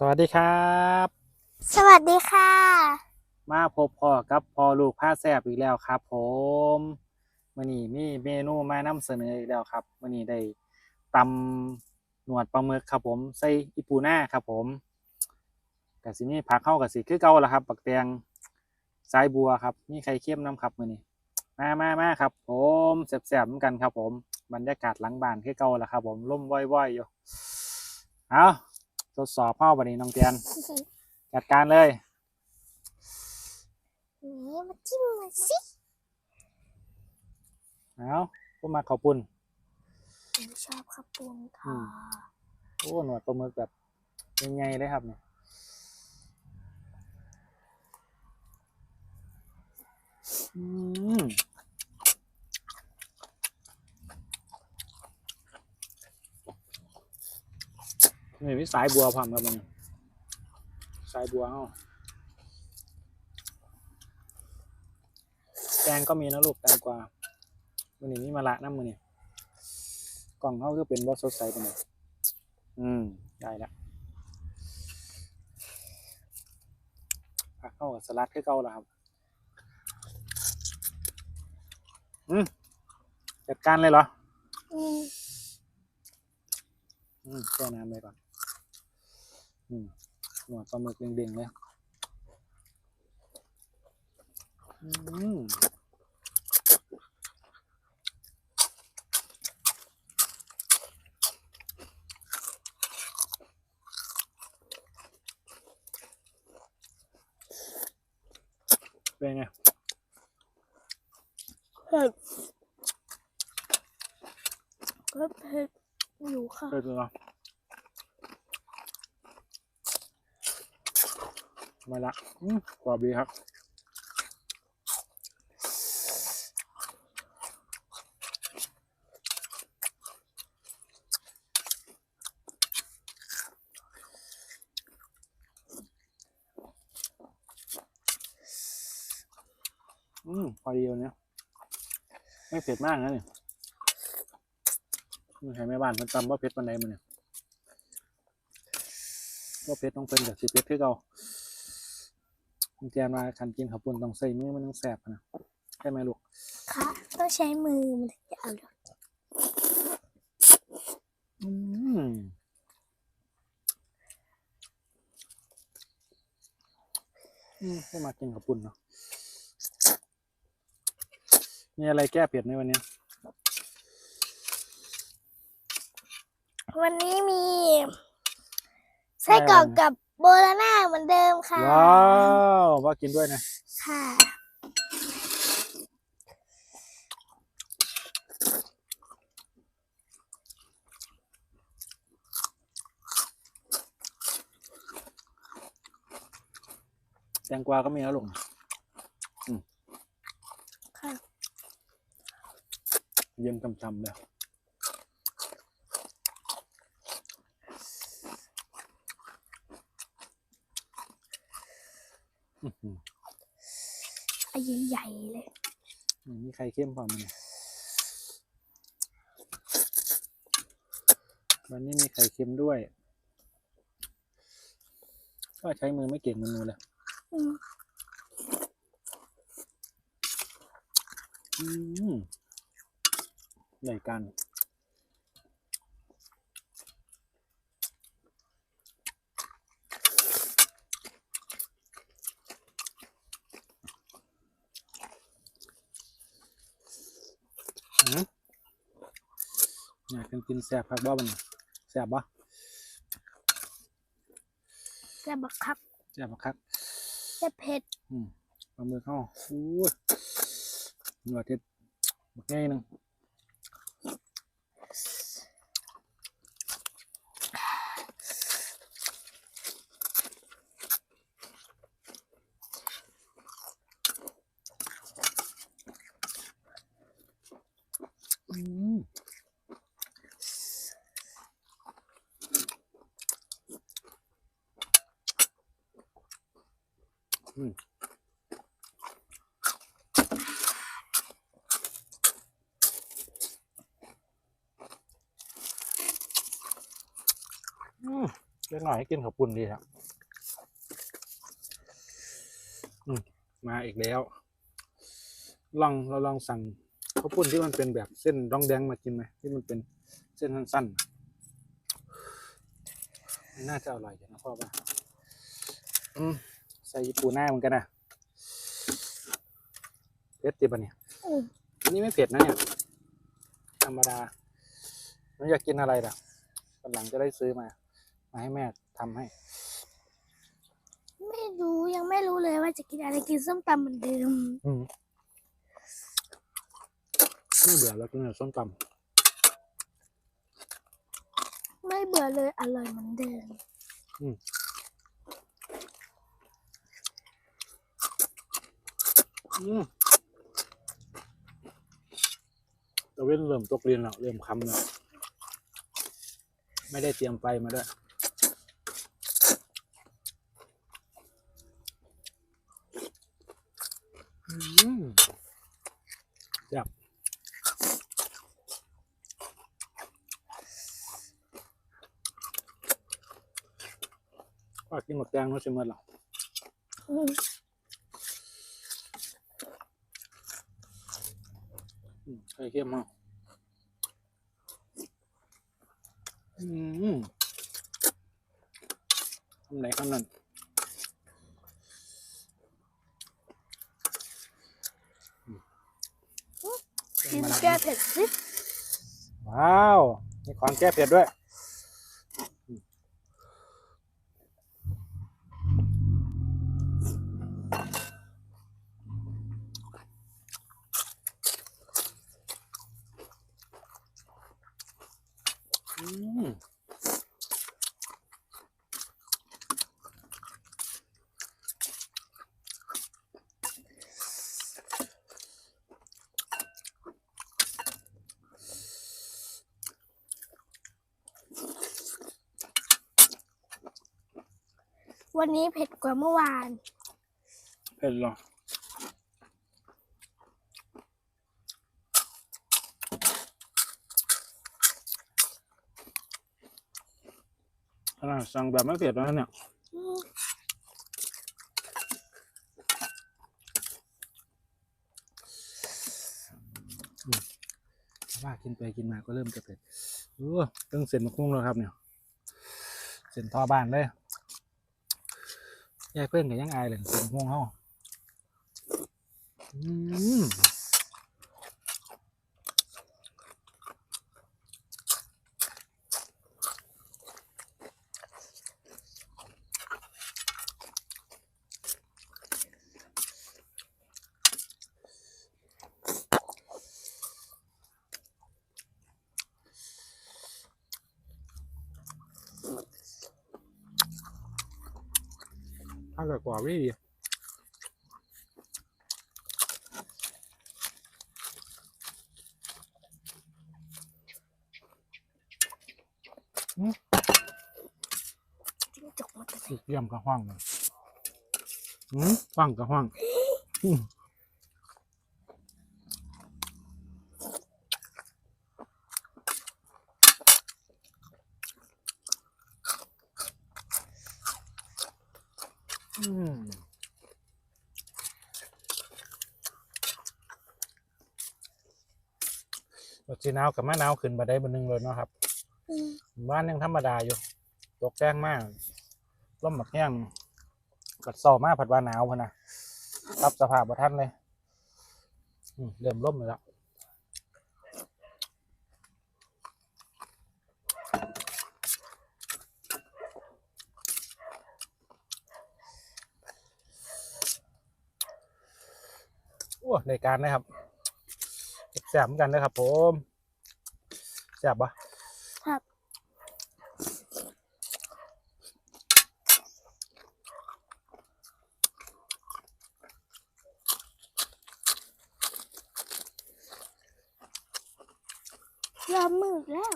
สวัสดีครับ สวัสดีค่ะ มาพบพ่อกับพ่อลูกผ้าแซบอีกแล้วครับ ผมมื่อนี้มีเมนูมานำเสนออีกแล้วครับมื่อนี้ได้ตำหนวดปลาหมึกครับ ผมใส่อีปูน่าครับ ผมกะสิมีผักเข้ากับสิคือเก่าละครับปักแตงสายบัวครับมีไข่เค็มน้ำครับมื่อนี้มามามาครับ ผมแสบๆเหมือนกันครับ ผมบรรยากาศหลังบ้านคือเก่าละครับ ผมร่มว่อยๆอยู่เอา ทดสอบเข้าวันนี้น้องเตียน จัดการเลยนี่มาจิ้มมาสิเอาพวกมาขอบปุ่นหนูชอบข้าวปุ้นอืค่ะมโอ้หนวดปลาหมึกแบบยังไงเลยครับเนี่ยอืม นี่มีสายบัวพร้อมครับมันสายบัวเอาแตงก็มีนะลูกแตงกวามันนี้มีมะละน้ำมือนี่กล่องเขาคือเป็นบอสสดใสไปหน่อยอืม ได้แล้วผักเข้ากับสลัดคือเก่าแล้วครับ อืม จัดการเลยเหรอ อืม อืมแช่น้ำไปก่อน อืมหนวดปลาหมึกเด้งๆเลยอืมเป็นไงเผ็ดก็เผ็ดอยู่ค่ะเผ็ดเหรอ มาละอืมกรอบดีครับอืมพอดีวันเนี้ยไม่เผ็ดมากนะเนี่ยไม่ใช่แม่บ้านมันตำว่าเผ็ดปันไหนมันเนี่ยว่าเผ็ดต้องเป็นแบบสิเผ็ดคือเก่า คุณแจมาคันกินขับปุ่นต้องใส่มือมันต้องแสบนะใช่ไหมลูกค่ะต้องใช้มือมันถึงจะอร่อยอืมอืมให้มากินขับปุ่นเนาะมีอะไรแก้เผ็ดในวันนี้ วันนี้มีไส้กรอกกับ โบราน่าเหมือนเดิมค่ะ ว้าวว่ากินด้วยนะค่ะ แตงกวาก็มีแล้วลูกค่ะ เย็นกำๆเลย อื้อหืออันใหญ่ๆเลยมีไข่เข้มพอมันยวันนี้มีไข่เค็มด้วย ก็ใช้มือไม่เก่งเหมันหนูเลยอืมอืมใหญ่กัน อืม อยากกินกินแสบครับบ่มันแสบบ่แต่บักคับแสบบ่ครับแต่เผ็ดอืมปลาหมึกเข้าอู้ยหนวดเท็ดบักง่ายหนึง อืมเล็กหน่อยให้กินข้าวปุ้นดีครับอืมมาอีกแล้ว ลองเราลองสั่งข้าวปุ้นที่มันเป็นแบบเส้นดองแดงมากินไหมที่มันเป็นเส้นสั้นๆน่าจะอร่อยอยู่นะพ่อว่าอืมใส่ปูหน้าเหมือนกันนะเผ็ดติบะเนี่ยอืมอันนี้ไม่เผ็ดนะเนี่ยธรรมดาหนูอยากกินอะไรล่ะวันหลังจะได้ซื้อมา มาให้แม่ทำให้ ไม่รู้ยังไม่รู้เลยว่าจะกินอะไรกินส้มตำเหมือนเดิมอืมไม่เบื่อแล้วกินแต่ส้มตไม่เบื่อเลยอร่อยเหมือนเดิมำอืมตะเว้นเริ่มตกเรียนแล้วเริ่มคำแล้วไม่ได้เตรียมไฟมาด้วย อืม จับว่ากินหมดแดงแล้วใช่ไหมล่อืมอืมไข่เค็มมากอืมทำไหนคำนั้น แก้เผ็ดสิว้าว มีของแก้เผ็ดด้วย อืม วันนี้เผ็ดกว่าเมื่อวาน เผ็ดเหรอ ขนาดสั่งแบบไม่เผ็ดแล้วนะเนี่ยอืมว่ากินไปกินมาก็เริ่มจะเผ็ดเออต้องเส้นมะม่วงแล้วครับเนี่ย เส้นทอบ้านเลย ยายเพื่อนกับยังอายเลยเส้นมะม่วงเขาอืม อร่อยกว่าวิดีอืมจิ้งจกมาแต่ไหนสุดเยี่ยมกระห้องเลยอืมฟังกระห้อง อืมอืมรสจีนาวกับมะนาวขึ้นมาได้บนหนึ่งเลยเนาะครับอืมบ้านยังธรรมดาอยู่ ตกแจ้งมากร่มหมักแห้งกัดเศร้ามากผัดว่าหนาวพะนะรับสภาพประทันเลยอืมเริ่มร่มเลยแล้ว ในการนะครับแสบเหมือนกันนะครับ ผมแสบปะครับยอมมือแล้ว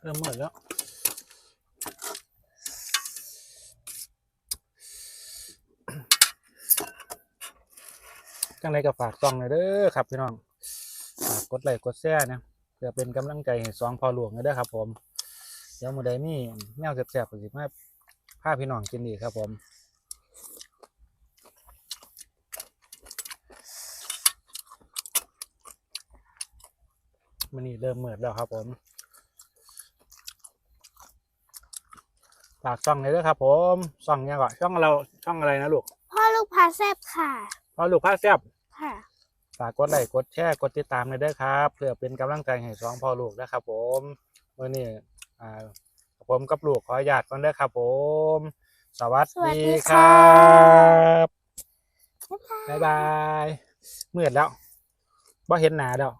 เริ่มมืดแล้ว จังไรก็ฝากซองหน่อยเด้อครับพี่น้องฝากกดไลค์กดแชร์นะเพื่อเป็นกำลังใจให้สองพอหลวงเลยเด้อครับ ผมเดี๋ยวมือใดมีแนวแซ่บๆก็สิมาพาพี่น้องกินอีครับผมมันนี่เริ่มเหมิดแล้วครับผมฝากช่องเลยด้วยครับผมช่องยังก่อนช่องเราช่องอะไรนะลูก พ่อลูกพาแซบค่ะ พอลูกพาแซ่บค่ะฝากกดไลค์กดแชร์กดติดตามเลยเด้อครับเพื่อเป็นกำลังใจให้สองพ่อลูกนะครับผมวันนี้อ่าผมกับลูกขออนุญาตก่อนเด้อครับผม สวัสสวัสดีดีคค่ะรับบ๊ายบายมืดแล้วบ่เห็นหนาแล้ว